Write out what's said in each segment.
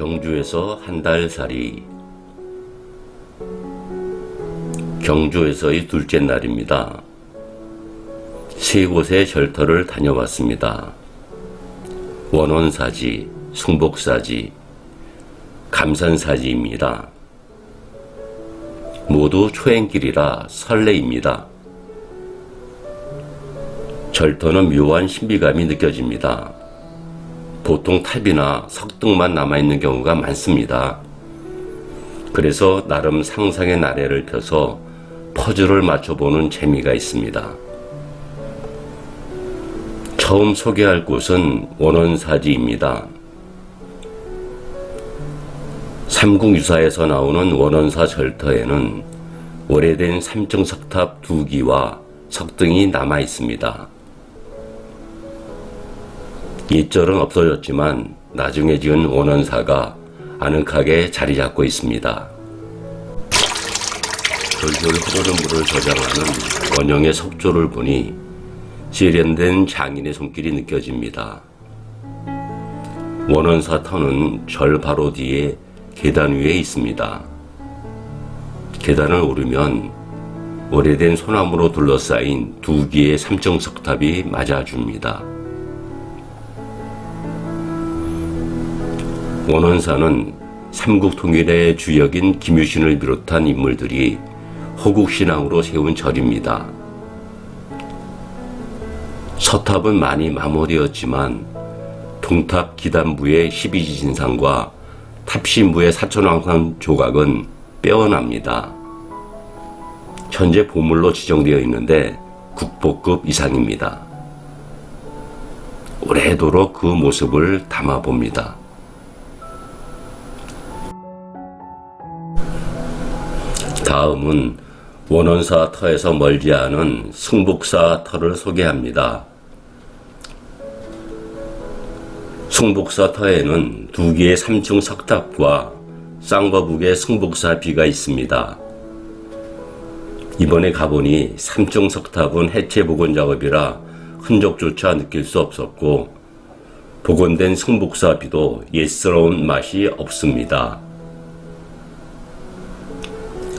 경주에서 한 달 살이 경주에서의 둘째 날입니다. 세 곳의 절터를 다녀왔습니다. 원원사지, 숭복사지, 감산사지입니다. 모두 초행길이라 설레입니다. 절터는 묘한 신비감이 느껴집니다. 보통 탑이나 석등만 남아있는 경우가 많습니다. 그래서 나름 상상의 나래를 펴서 퍼즐을 맞춰보는 재미가 있습니다. 처음 소개할 곳은 원원사지입니다. 삼국유사에서 나오는 원원사 절터에는 오래된 삼층 석탑 두 기와 석등이 남아 있습니다. 옛절은 없어졌지만 나중에 지은 원원사가 아늑하게 자리 잡고 있습니다. 졸졸 흐르는 물을 저장하는 원형의 석조를 보니 세련된 장인의 손길이 느껴집니다. 원원사 터는 절 바로 뒤에 계단 위에 있습니다. 계단을 오르면 오래된 소나무로 둘러싸인 두 개의 삼층 석탑이 맞아줍니다. 원원사는 삼국 통일의 주역인 김유신을 비롯한 인물들이 호국 신앙으로 세운 절입니다. 서탑은 많이 마모되었지만 동탑 기단부의 12지진상과 탑신부의 사천왕상 조각은 빼어납니다. 현재 보물로 지정되어 있는데 국보급 이상입니다. 오래도록 그 모습을 담아봅니다. 다음은 원원사 터에서 멀지 않은 승복사 터를 소개합니다. 승복사 터에는 두 개의 3층 석탑과 쌍거북의 승복사 비가 있습니다. 이번에 가보니 3층 석탑은 해체 복원 작업이라 흔적조차 느낄 수 없었고 복원된 승복사 비도 옛스러운 맛이 없습니다.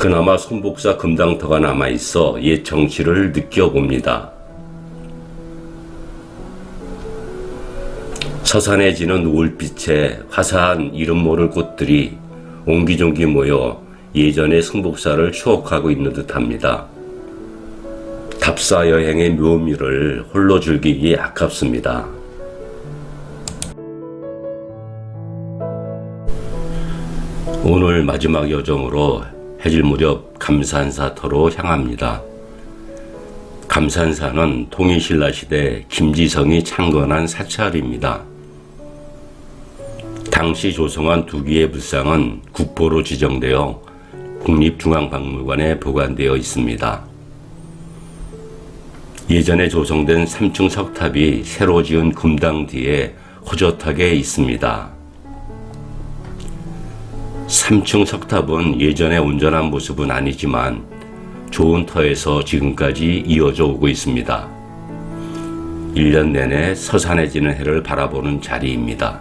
그나마 손복사 금당터가 남아있어 옛 정치를 느껴봅니다. 서산에 지는 노을빛에 화사한 이름 모를 꽃들이 옹기종기 모여 예전의 승복사를 추억하고 있는 듯합니다. 답사 여행의 묘미를 홀로 즐기기 아깝습니다. 오늘 마지막 여정으로 해질 무렵 감산사터로 향합니다. 감산사는 통일신라 시대 김지성이 창건한 사찰입니다. 당시 조성한 두 개의 불상은 국보로 지정되어 국립중앙박물관에 보관되어 있습니다. 예전에 조성된 3층 석탑이 새로 지은 금당 뒤에 호젓하게 있습니다. 3층 석탑은 예전에 온전한 모습은 아니지만 좋은 터에서 지금까지 이어져 오고 있습니다. 1년 내내 서산에 지는 해를 바라보는 자리입니다.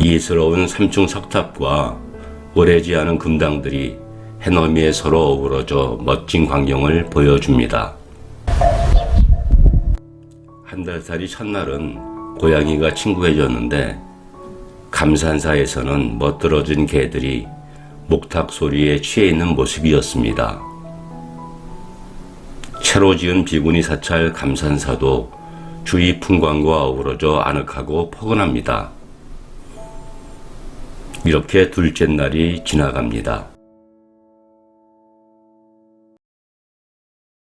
예스러운 3층 석탑과 오래지 않은 금당들이 해넘이에 서로 어우러져 멋진 광경을 보여줍니다. 한 달 살이 첫날은 고양이가 친구해졌는데 감산사에서는 멋들어진 개들이 목탁 소리에 취해 있는 모습이었습니다. 새로 지은 비구니 사찰 감산사도 주위 풍광과 어우러져 아늑하고 포근합니다. 이렇게 둘째 날이 지나갑니다.